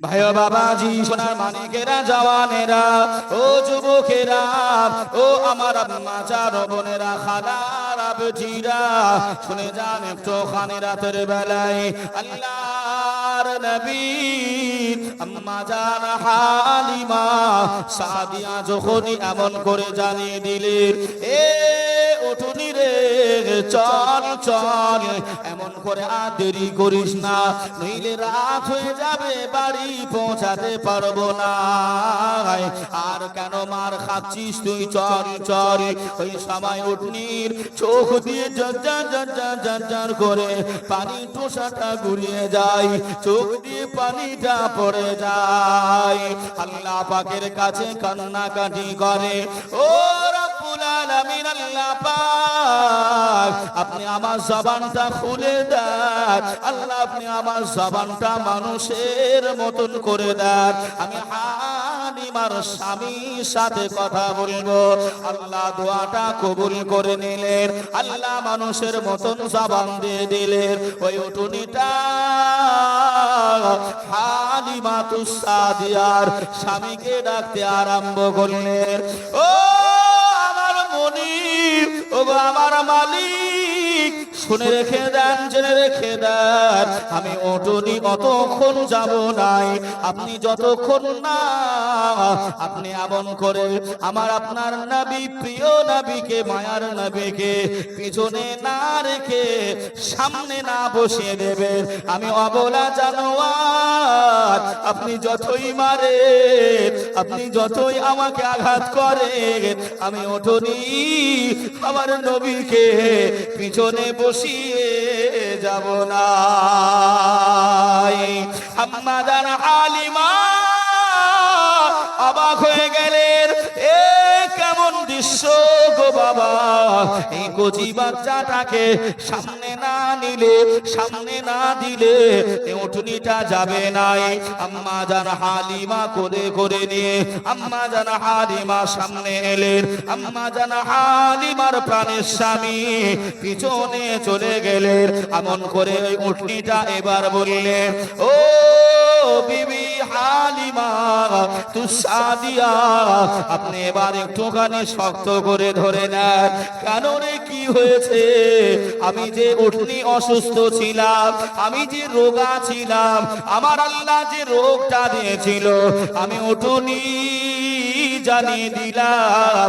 ভাই বাবাজি সোনার মানিকেরা, জওয়ানেরা, ও যুবকেরা, ও আমার আম্মা, চার বোনেরা, খালারা বেটিরা শুনে যান একটু খানি রাতের বেলায়, আল্লাহর নবী, আম্মা জান হালিমা, সাদিয়া যখনই এমন করে জানিয়ে দিলেন, এ উঠুনি রে চল চল। এমন করে আর দেরি করিস না। নইলে রাত হয়ে যাবে, বাড়ি পৌঁছাতে পারব না। আর কেন মার খাচ্ছিস তুই? চল চল। ওই সময় উঠনির চোখ দিয়ে জজ্জার জজ্জার জজ্জার করে পানি টোসাটা ঘুরিয়ে যায়। চোখ দিয়ে পানিটা পড়ে যায়। আল্লাহ পাকের কাছে কান্নাকাটি করে। ও আল্লাহ আপনি আমার জবানটা খুলে দেন। আল্লাহ, আপনি আমার জবানটা মানুষের মতন করে দেন। আমি হালিমার স্বামীর সাথে কথা বলব। আল্লাহ দোয়াটা কবুল করে নিলেন। আল্লাহ মানুষের মতন জবান দিয়ে দিলেন। ওই উঠুনিটা হালিমা তুসাদিয়ার স্বামীকে ডাকতে আরম্ভ করলেন। ও মনির ও গো আমার মালিক। শুনে রেখে দেন, জেনে রেখে দেন, আমি ওটনি অতক্ষণ যাব নাই। আপনি যতক্ষণ না, আপনি এমন করে আমার আপনার নবী, প্রিয় নবীকে, মায়ার নবীকে পিছনে না রেখে সামনে না বসিয়ে দেবেন। আমি অবলা জানোয়ার, আপনি যতই মারে আপনি যতই আমাকে আঘাত করেন, আমি ওঠনি আমার নবীকে পিছনে বসিয়ে যাব না আম্মা জানা আলিমা অবাক হয়ে গেলেন। এ কেমন দৃশ্য গো বাবা? এই কচি বাচ্চাটাকে সামনে না নিলে, সামনে না দিলে উঠুনিটা যাবে নাই আম্মা জান হালিমা করে করে নিয়ে, আম্মা জান হালিমা সামনে এলেন। আম্মা জান হালিমার প্রাণের স্বামী পিছনে চলে গেলেন। এমন করে ওই উঠনিটা এবার বললেন, ও বিবি আপনি এবার একটুখানি শক্ত করে ধরে নেন। কেন রে কি হয়েছে? আমি যে উঠনি অসুস্থ ছিলাম, আমি যে রোগা ছিলাম, আমার আল্লাহ যে রোগটা দিয়েছিল, আমি উঠুনি। জানিয়ে দিলাম।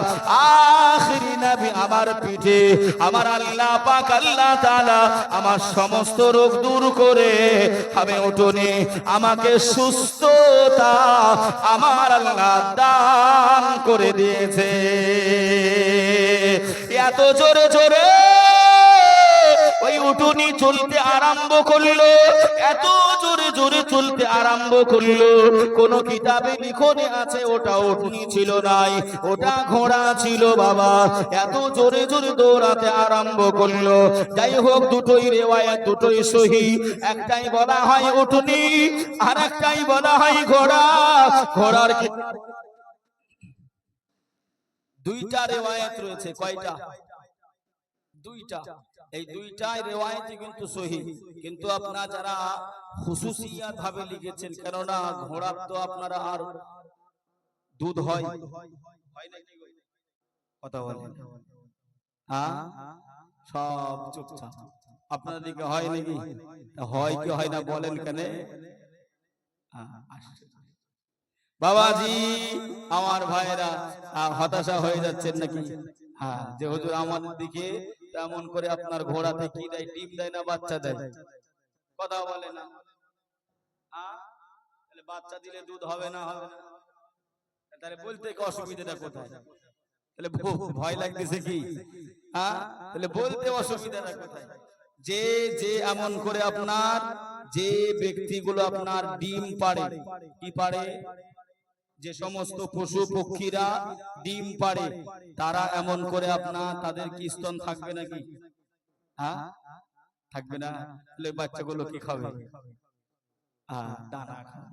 আখরি নবী আমার পিঠে, আমার আল্লাহ পাক, আল্লাহ তাআলা আমার সমস্ত রোগ দূর করে আমি উঠোনে আমাকে সুস্থতা আমার আল্লাহ দান করে দিয়েছে। এত জোরে জোরে উঠুনি চলতে আরম্ভ করল। এত জোরে জোরে চলতে আরম্ভ করল। কোন কিতাবে লিখনে আছে, ওটা উঠুনি ছিল নাই, ওটা ঘোড়া ছিল বাবা। এত জোরে জোরে দৌড়াতে আরম্ভ করল। যাই হোক, দুটোই রেওয়ায়াত, দুটোই সহি। একটাই বলা হয় উঠুনি আর একটাই বলা হয় ঘোড়া। ঘোড়ার দুইটা রেওয়ায়াত রয়েছে, কয়টা? দুইটা। এই দুইটাই রেওয়ায়তই কিন্তু সহি। কিন্তু আপনারা যারা খুশুসিয়াত ভাবে লিখেছেন কেননা ঘোড়ার তো আপনারা আর দুধ হয়। কথা বলেন। হ্যাঁ সব চুপচাপ। আপনার দিকে হয় নাকি? তা হয় কি হয় না বলেন কেন? বাবাজি আমার ভাইরা হতাশা হয়ে যাচ্ছেন নাকি? হ্যাঁ যে হুজুর আমাদের দিকে তেমন করে আপনার ঘোড়াতে কি দেয়, ডিম দেয় না বাচ্চা দেয়? কথা বলে না। তাহলে বাচ্চা দিলে দুধ হবে না? হবে না তাহলে বলতে অসুবিধাটা কোথায়? তাহলে ভয় লাগতেছে কি? হ্যাঁ তাহলে বলতে অসুবিধাটা কোথায়? যে যে এমন করে আপনার, যে ব্যক্তিগুলো আপনার ডিম পারে কি পাড়ে? যে সমস্ত পশু পক্ষীরা ডিম পাড়ে তারা এমন করে আপনার তাদের কি স্তন থাকবে নাকি? হ্যাঁ? থাকবে না? তাহলে বাচ্চাগুলো কি খাবে? আহ, দানা খাবে।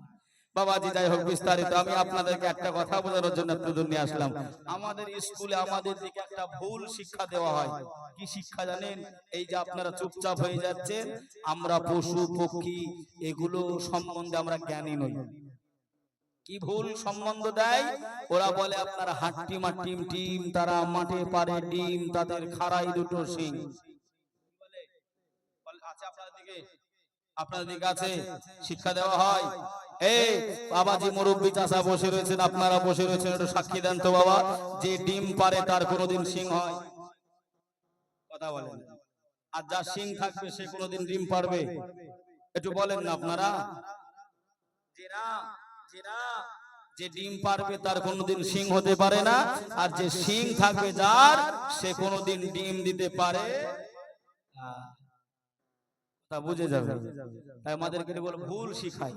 বাবাজি যাই হোক বিস্তারিত আমি আপনাদেরকে একটা কথা বোঝানোর জন্য আপনাদের নিয়ে আসলাম। আমাদের স্কুলে আমাদের দিকে একটা ভুল শিক্ষা দেওয়া হয়। কি শিক্ষা জানেন? এই যে আপনারা চুপচাপ হয়ে যাচ্ছেন আমরা পশু পক্ষী এগুলো সম্বন্ধে আমরা জ্ঞানী নই। কি ভুল সম্বন্ধ দেয়? ওরা বলে, আপনার হাট্টি মাটিম টিম তারা মাঠে পারে ডিম, তাদের খাড়াই দুটো সিং আপনাদের দিকে আছে, শিক্ষা দেওয়া হয়। বসে রয়েছেন, আপনারা বসে রয়েছেন, একটু সাক্ষী দেন তো বাবা, যে ডিম পারে তার কোনোদিন সিং হয়। কথা বলেন। আর যার সিং থাকবে, সে কোনোদিন ডিম পারবে। একটু বলেন না আপনারা। যে যে ডিম পারবে তার কোনোদিন সিং হতে পারে না আর যে সিং থাকবে যার সে কোনোদিন ডিম দিতে পারে তা বুঝে যাবে। তাই আমাদেরকে বলে ভুল শিখাই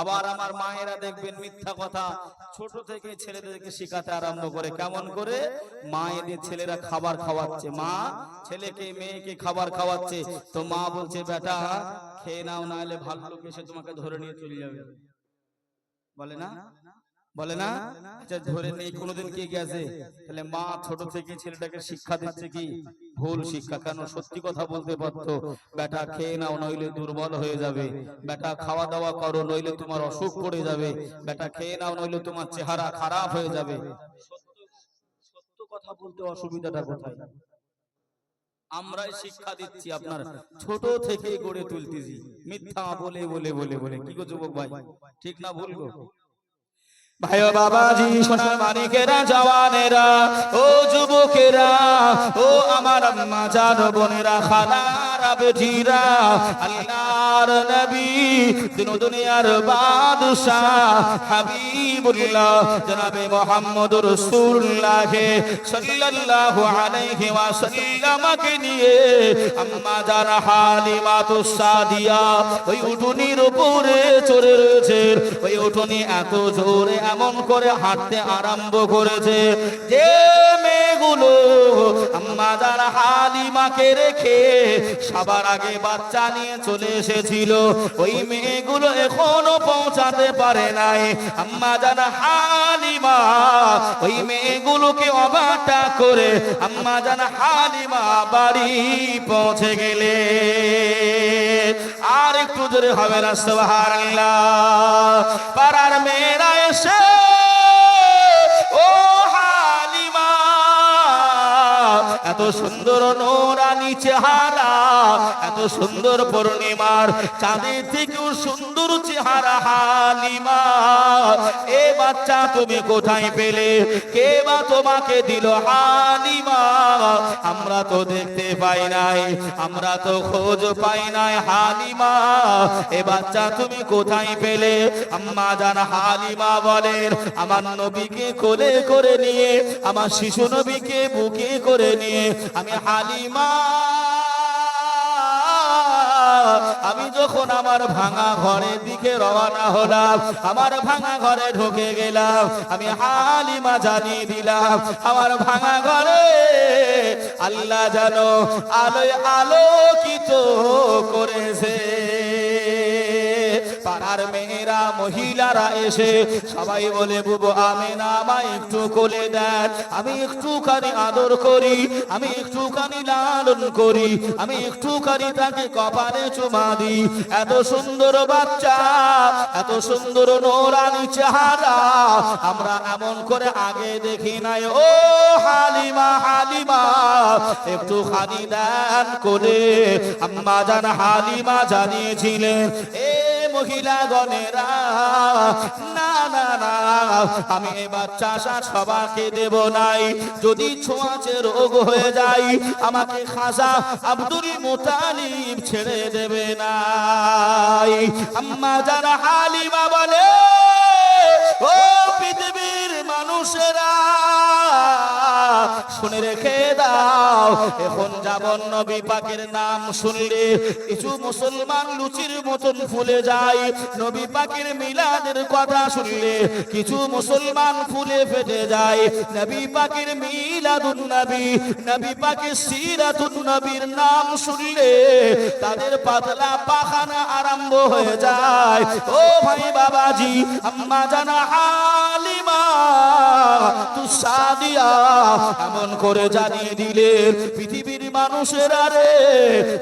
আবার আমার মায়েরা দেখবেন মিথ্যা কথা। ছোট থেকে ছেলেদেরকে শিখাতে আরম্ভ করে। কেমন করে? মায়েদের ছেলেরা খাবার খাওয়াচ্ছে। মা ছেলেকে মেয়েকে খাবার খাওয়াচ্ছে। তো মা বলছে বেটা খেয়ে নাও না হলে ভালো লোক এসে তোমাকে ধরে নিয়ে চলে যাবে। বলে না? বলে না? আচ্ছা ধরে নেই কোনোদিন কে গেছে? তাহলে মা ছোট থেকে ছেলেটাকে শিক্ষা দিচ্ছে কি? ভুল শিক্ষা। কেন? সত্যি কথা বলতে পারতো। বেটা খেয়ে নাও নইলে দুর্বল হয়ে যাবে। বেটা খাওয়া দাওয়া করো নইলে তোমার অসুখ পড়ে যাবে। বেটা খেয়ে নাও নইলে তোমার চেহারা খারাপ হয়ে যাবে। সত্য সত্য কথা বলতে অসুবিধাটা কোথায়? আমরাই শিক্ষা দিচ্ছি আপনার ছোট থেকে গড়ে তুলতেছি। মিথ্যা বলে বলে বলে বলে কি গো যুবক ভাই? ঠিক না বলব ভাই বাবাজি সোনার মানিকেরা জওয়ানেরা ও যুবকেরা ও আমার আম্মা জান বোনেরা খালারা আল্লাহর নবী দিন দুনিয়ার হাবিবুল্লাহ, জনাবে সাল্লাল্লাহু আলাইহি নিয়ে। আম্মা হালিমা তুসাদিয়া ওই উঠুনির উপরে চড়ে রয়েছে, ওই উঠুনি এত জোরে এমন করে হাঁটতে আরম্ভ করেছে যে মেয়েগুলো আম্মা যারা হালিমাকে রেখে সবার আগে বাচ্চা নিয়ে চলে এসেছিল, ওই মেয়েগুলো এখনও পৌঁছাতে পারে নাই। আম্মা যারা হালিমা, ওই মেয়েগুলোকে অবাটা করে আম্মা জানা হালিমা বাড়ি পৌঁছে গেলে। আর একটু জোরে হবে না, সুবহানাল্লাহ। পাড়ার মেয়েরা এত সুন্দর নোরানি চেহারা এত সুন্দর পূর্ণিমার চাঁদের থেকেও সুন্দর চেহারা হালিমা এ বাচ্চা তুমি কোথায় পেলে? কে বা তোমাকে দিল হালিমা আমরা তো দেখতে পাই নাই, আমরা তো খোঁজ পাই নাই হালিমা এ বাচ্চা তুমি কোথায় পেলে? আম্মা জান হালিমা বলেন, আমার নবীকে কোলে করে নিয়ে, আমার শিশু নবীকে বুকে করে নিয়ে, আমি হালিমা আমি যখন আমার ভাঙা ঘরের দিকে রওনা হলাম, আমার ভাঙা ঘরে ঢুকে গেলাম, আমি হালিমা জানিয়ে দিলাম, আমার ভাঙা ঘরে আল্লাহ জানো আলোয় আলোকিত করেছে। পাড়ার মেয়েরা, মহিলারা এসে সবাই বলে, বুবু আমি না আমায় একটু কোলে দেন। আমি একটুখানি আদর করি, আমি একটুখানি লালন করি, আমি একটুখানি তাকে কপালে চুমা দিই। এত সুন্দর বাচ্চা, এত সুন্দর নোরানি চেহারা, আমরা এমন করে আগে দেখি নাই। ও হালিমা হালিমা একটু খানি দেন করে আম্মা জান হালিমা জানিয়েছিলেন, এ মহিলা গণেরা না না না, আমি এ বাচ্চা সবাকে দেব নাই। যদি ছোঁয়াচে রোগ হয়ে যাই আমাকে খাজা আব্দুল মোতালিব ছেড়ে দেবে নাই। আম্মা যারা হালিমা বলে, ও মানুষেরা, শুনে রেখে দাও, এখন যাবন নবী পাকের নাম শুনলে, কিছু মুসলমান লুচির মতন ফুলে যায়। নবী পাকের মিলাদের কথা শুনলে, কিছু মুসলমান ফুলে ফেটে যায়। নবী পাকের মিলাদুন নবী নবী পাকের সিরাতুন নবীর নাম শুনলে, তাদের পাতলা পাখানা আরম্ভ হয়ে যায়। ও ভাই বাবাজি, আম্মা জানা হালিমা তু সাদিয়া এমন করে জানিয়ে দিলে পৃথিবীর মানুষেরা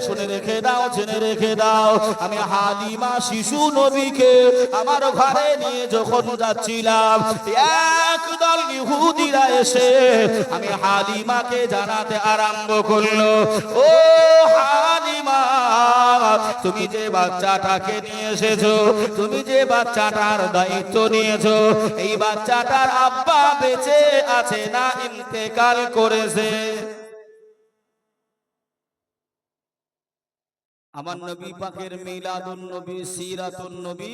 শুনে রেখে দাও, জেনে রেখে দাও। আমি হালিমা শিশু নবীকে আমার ঘরে নিয়ে যখন যাচ্ছিলাম একদল ইহুদিরা এসে আমি হালিমাকে জানাতে আরম্ভ করল। ও হালিমা, তুমি যে বাচ্চাটাকে নিয়ে এসেছ, তুমি যে বাচ্চাটার দায়িত্ব নিয়েছো, এই বাচ্চাটার আব্বা বেঁচে আছে না ইন্তেকাল করেছে? আমার নবী পাকের মিলাদুন নবী সিরাতুন নবী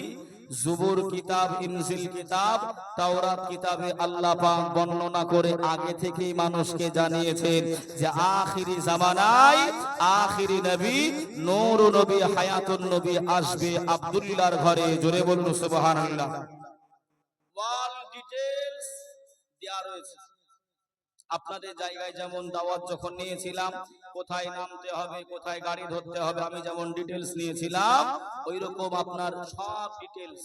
জুবুর কিতাব ইনজিল কিতাব তাওরাত কিতাবে আল্লাহ পাক বর্ণনা করে আগে থেকেই মানুষকে জানিয়েছেন যে আখিরি জামানায় আখিরি নবী নূর নবী হায়াতুন নবী আসবে আব্দুল্লাহর ঘরে জোরে বলুন সুবহানাল্লাহ। ওয়াল ডিটেইলস দেয়া রয়েছে। আপনাদের জায়গায় যেমন দাওয়াত যখন নিয়েছিলাম, কোথায় নামতে হবে, কোথায় গাড়ি ধরতে হবে, আমি যেমন ডিটেলস নিয়েছিলাম ওই রকম আপনার সব ডিটেলস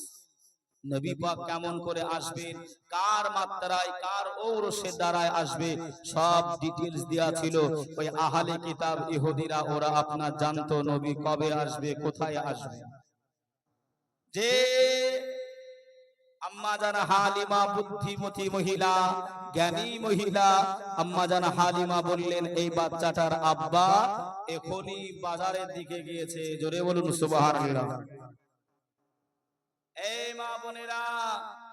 নবী পাক কেমন করে আসবেন কার মাত্রায়, কার ঔরসের দ্বারায় আসবে, সব ডিটেলস দেয়া ছিল। ওই আহালে কিতাব ইহুদিরা, ওরা আপনার জানতো নবী কবে আসবে, কোথায় আসবে। যে আম্মা জানা হালিমা বুদ্ধিমতী মহিলা, জ্ঞানী মহিলা। আম্মা জানা হালিমা বললেন, এই বাচ্চাটার আব্বা এখনই বাজারের দিকে গিয়েছে। জোরে বলুন, সুবহানাল্লাহ। এই মা বোনেরা,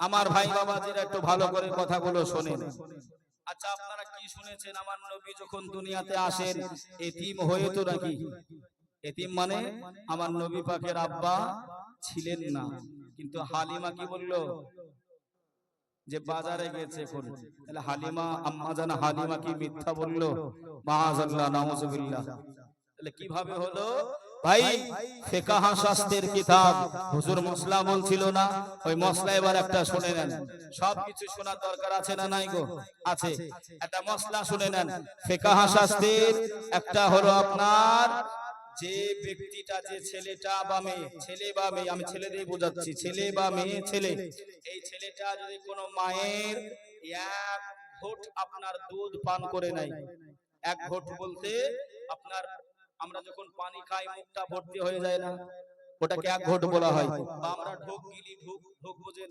আমার ভাই বাবাজিরা একটু ভালো করে কথাগুলো শোনেন। আচ্ছা আপনারা কি শুনেছেন? আমার নবী যখন দুনিয়াতে আসেন, এতিম হয়ে তো নাকি? এতিম মানে আমার নবী পাকের আব্বা ছিলেন না। কিন্তু হালিমা কি বলল? যে বাজারে গেছে এখন। তাহলে হালিমা আম্মা জানা হালিমা কি মিথ্যা বলল? মাহাজাল্লাহ নাউজুবিল্লাহ। তাহলে কীভাবে হলো? ভাই ফেকাহা শাস্ত্রের কিতাব। হুজুর মসলা বলছিল না। ওই মসলা এবার একটা শুনে নেন। সবকিছু শোনার দরকার আছে না নাই গো? আছে। একটা মসলা শুনে নেন। ফেকাহা শাস্ত্রের একটা হলো আপনার যে ব্যক্তিটা, যে ছেলেটা বা মেয়ে, ছেলে বা মেয়ে, আমি ছেলে দিয়ে বোঝাচ্ছি, ছেলে বা মেয়ে, ছেলে। এই ছেলেটা যদি কোনো মায়ের এক ঘোট আপনার দুধ পান করে নাই, এক ঘোট বলতে আপনার, আমরা যখন পানি খাই, মুখটা ভর্তি হয়ে যায় না, ওটাকে এক ঘোট বলা হয়। বা আমরা ঢোক গিলি, ঢোক ঢোক বোঝেন।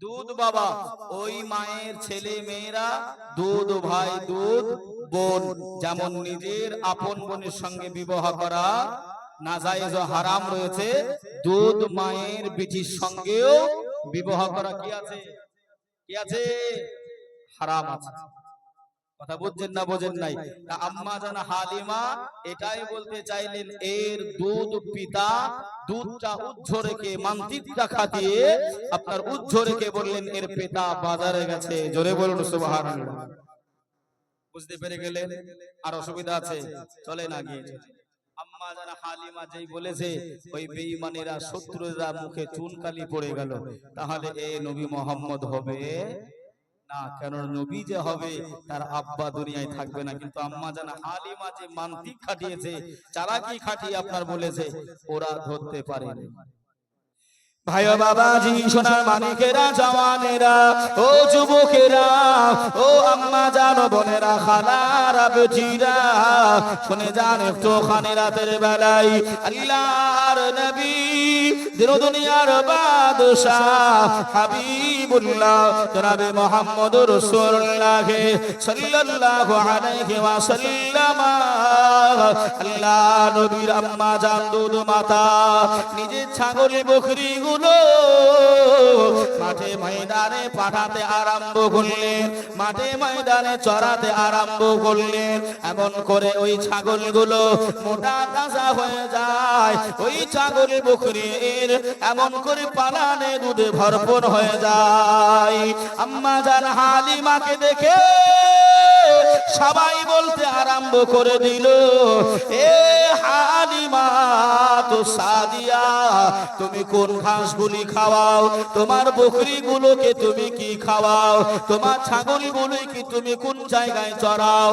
দুধ বাবা ওই মায়ের ছেলে মেয়েরা দুধ ভাই দুধ বোন যেমন নিজের আপন বোনের সঙ্গে বিবাহ করা নাজায়েজ হারাম রয়েছে দুধ মায়ের বিটির সঙ্গেও বিবাহ করা কি আছে? কি আছে। হারাম আছে। কথা বুঝছেন না বোঝেন নাই? তা আম্মা জানা হালিমা এটাই বলতে চাইলেন এর দুধ পিতা দুধটা উজ্জ রেখে মান্তিকটা খাটিয়ে আপনার উজ্জ রেখে বললেন এর পিতা বাজারে গেছে। জোরে বলুন সুবহানাল্লাহ। বুঝতে পেরে গেলেন? আর অসুবিধা আছে? চলে না গিয়ে। আম্মা জানা হালিমা যেই বলেছে ওই বেঈমানেরা শত্রুরা মুখে চুনকালি পড়ে গেল। তাহলে এ নবী মোহাম্মদ হবে না কেন নবী যে হবে তার আব্বা দুনিয়ায় থাকবে না। কিন্তু আম্মা জানা আলিমা যে মান্তিক খাটিয়েছে চালাকি খাটিয়ে আপনার বলেছে? ওরা ধরতে পারেনি। ভাই ও বাবাজি, সোনার মানিকেরা জওয়ানেরা, ও যুবকেরা, ও আম্মা জানো বোনেরা, খালারা বেটিরা শুনে যান একটু খানি রাতের বেলায়, আল্লাহর নবী দিন দুনিয়ার বাদশাহ হাবিবুল্লাহ, জনাবে মোহাম্মদ রাসূলুল্লাহ সাল্লাল্লাহু আলাইহি ওয়াসাল্লাম, আল্লাহ নবীর আম্মা জান দুধ মাতা নিজে ছাগল বকরি গুলো। মাঠে ময়দানে পাঠাতে আরম্ভ করলেন, মাঠে ময়দানে চড়াতে আরম্ভ করলেন। এমন করে ওই ছাগলগুলো মোটা তাজা হয়ে যায়। ওই ছাগল বকরির এমন করে পালানে দুধে ভরপুর হয়ে যায়। আম্মা জান হালিমাকে দেখে সবাই বলতে আরম্ভ করে দিল, এ হালিমা তো সাদিয়া, তুমি কোন ঘাসগুলি খাওয়াও? তোমার বকরিগুলোকে তুমি কি খাওয়াও? তোমার ছাগলগুলোকে তুমি কোন জায়গায় চড়াও?